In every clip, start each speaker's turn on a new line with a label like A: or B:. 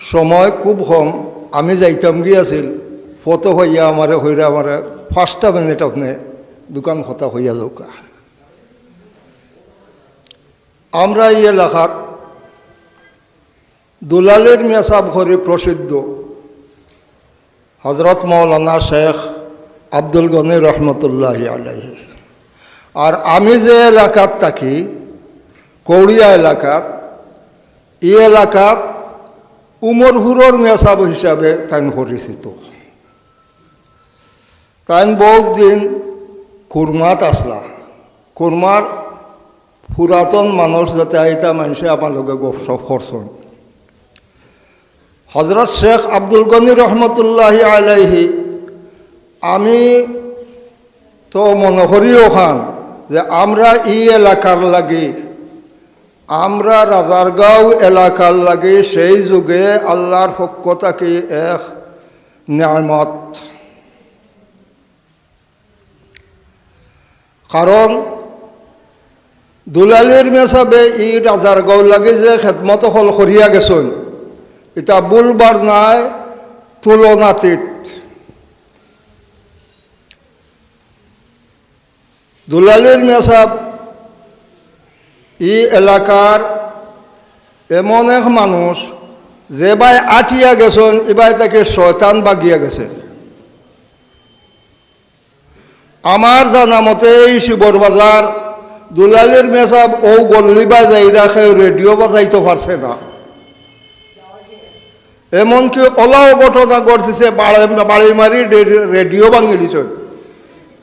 A: সময় খুব কম, আমি যাইতাম গিয়াছিল ফটো হইয়া আমারে হইরা আমারে ফার্স্টটা মিনিট আপনি দোকান হতা হইয়া যাওকা আমরা এই এলাকাত দুলালের মেসাব ঘরে প্রসিদ্ধ হজরত মৌলানা শেখ আব্দুল গনি রহমতুল্লাহ আলাইহি। আর আমি যে এলাকাত থাকি কৌড়িয়া এলাকাত এই এলাকাত উমর হুরর মেসাব হিসাবে তাইন পরিচিত। তাইন বহুত দিন কুরমাত আসলা। কুরমার পুরাতন মানুষ যাতে আইতা মানুষে আমার লগে গপসপ করছেন হজরত শেখ আব্দুল গনি রহমতুল্লাহ আলাইহি, আমি তো মনে করিও খান যে আমরা ই এলাকার লাগি আমরা রাজারগাঁও এলাকার লাগে সেই যুগে আল্লাহর পক্ষ থেকে এক নিয়ামত। কারণ দুলালির মেসাবে ই রাজারগাঁও লাগে যে খেদমত হল করিয়া গেছেন। এটা বুলবার নাই তুলনাতীত। দুলালির মেসাব ই এলাকার এমন এক মানুষ যে বাই আটিয়া গেছেন এবার তাকে শয়তান বাগিয়া গেছে। আমার জানা মতে এই শিবর বাজার দুলালির মেসাব ও গল্লি বাজাই রাখে, রেডিও বাজাইতে পারছে না। এমনকি ওলাও ঘটনা ঘটছে বাড়ি মারি রেডিও ভাঙি দিছে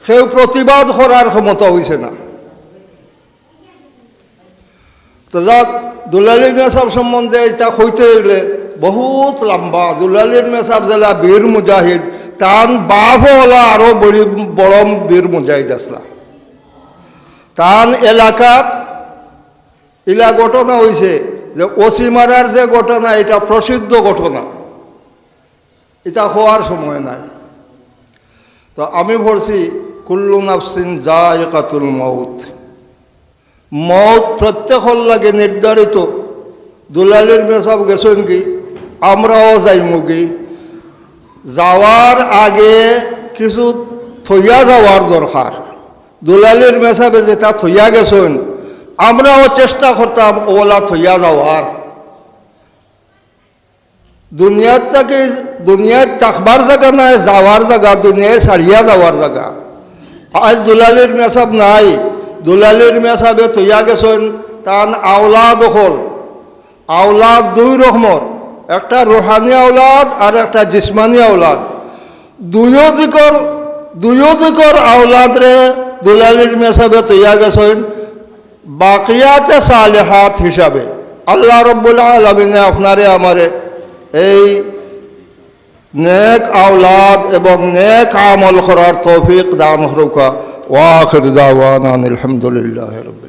A: সেও প্রতিবাদ করার ক্ষমতা হয়েছে না। তো যাক দুলালির মেসাব সম্বন্ধে এটা হইতে গেলে বহুত লম্বা। দুলালির মেসাব জেলা বীর মুজাহিদ, তান বাপ হলা আরও বড়ি বড় বীর মুজাহিদ আসলা তান এলাকাত ইলা ঘটনা হয়েছে যে ওসি মারার যে ঘটনা, এটা প্রসিদ্ধ ঘটনা। এটা হওয়ার সময় নাই। তো আমি বলছি কুল্লু নাফসিন যা একাতুল মৌত প্রত্যেকর লাগে নির্ধারিত। দুলালির মেসাব গেছেন কি? আমরাও যাইমু কি? যাওয়ার আগে কিছু থইয়া যাওয়ার দরকার। দুলালির মেসাবে যেটা থইয়া গেছেন, আমরাও চেষ্টা করতাম ওলা থইয়া যাওয়ার। দুনিয়ার থেকে দুনিয়ায় থাকবার জায়গা নাই, যাওয়ার জায়গা, দুনিয়ায় ছাড়িয়া যাওয়ার জায়গা। আজ দুলালির মেসাব নাই। দুলালির মেসাবে তৈয়া গেছেন তান আওলাদ হল। আওলাদ দুই রকমর, একটা রোহানি আওলাদ আর একটা জিসমানি আওলাদ। দুয়ো দিকর দুয়ো দিকর আওলাদ রে দুলালির মেসাবে তৈয়া গেছেন বাকিয়াতে সালেহাত হিসাবে। আল্লাহ রব্বুল আলমিনে আপনারে, আমারে এই নেক আওলাদ এবং নেক আমল করার তৌফিক দান হরুকা واخر دعوانا الحمد للہ رب